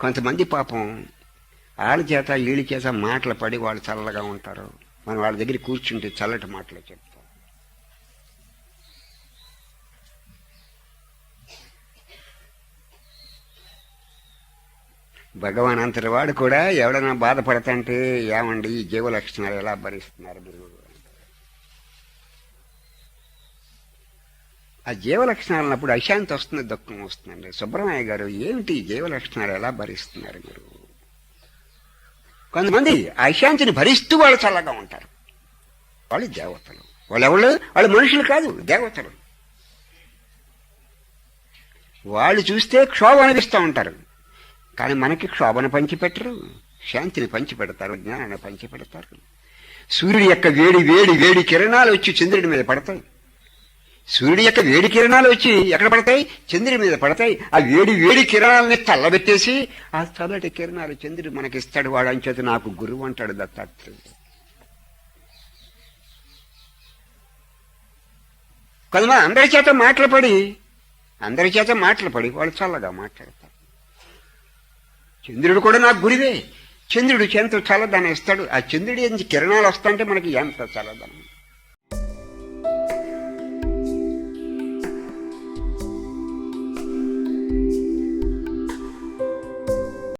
కొంతమంది పాపం వాళ్ళ చేత వీళ్ళ చేత మాటలు పడి వాళ్ళు చల్లగా ఉంటారు. మనం వాళ్ళ దగ్గర కూర్చుంటే చల్లటి మాటలు చెప్తాం. భగవాన్ అంతటి వాడు కూడా ఎవడైనా బాధపడతంటే ఏమండి ఈ జీవలక్షణాలు ఎలా భరిస్తున్నారు మీరు? ఆ జీవ లక్షణాలు అన్నప్పుడు అశాంతి వస్తుంది దుఃఖం వస్తుందండి. సుబ్రహ్మణ్య గారు ఏమిటి జీవ లక్షణాలు ఎలా భరిస్తున్నారు మీరు? కొంతమంది అశాంతిని భరిస్తూ వాళ్ళు చల్లగా ఉంటారు. వాళ్ళు దేవతలు. వాళ్ళు ఎవరు వాళ్ళు మనుషులు కాదు దేవతలు. వాళ్ళు చూస్తే క్షోభ అనిపిస్తూ ఉంటారు. కానీ మనకి క్షోభను పంచిపెట్టరు శాంతిని పంచిపెడతారు జ్ఞానాన్ని పంచిపెడతారు. సూర్యుడి యొక్క వేడి వేడి వేడి కిరణాలు వచ్చి చంద్రుడి మీద పడతాయి. సూర్యుడి యొక్క వేడి కిరణాలు వచ్చి ఎక్కడ పడతాయి? చంద్రుడి మీద పడతాయి. ఆ వేడి వేడి కిరణాలని చల్లబెట్టేసి ఆ చల్లటి కిరణాలు చంద్రుడు మనకిస్తాడు. వాడు అంచేత నాకు గురువు అంటాడు దత్తాత్రేయుడు కొంతమంది అందరి చేత మాటలు పడి అందరి చేత మాటలు పడి వాళ్ళు చల్లగా మాట్లాడతారు. చంద్రుడు కూడా నాకు గురివే. చంద్రుడు చెంత చల్లదనం ఇస్తాడు. ఆ చంద్రుడి కిరణాలు వస్తుంటే మనకి ఎంత చల్లదనం?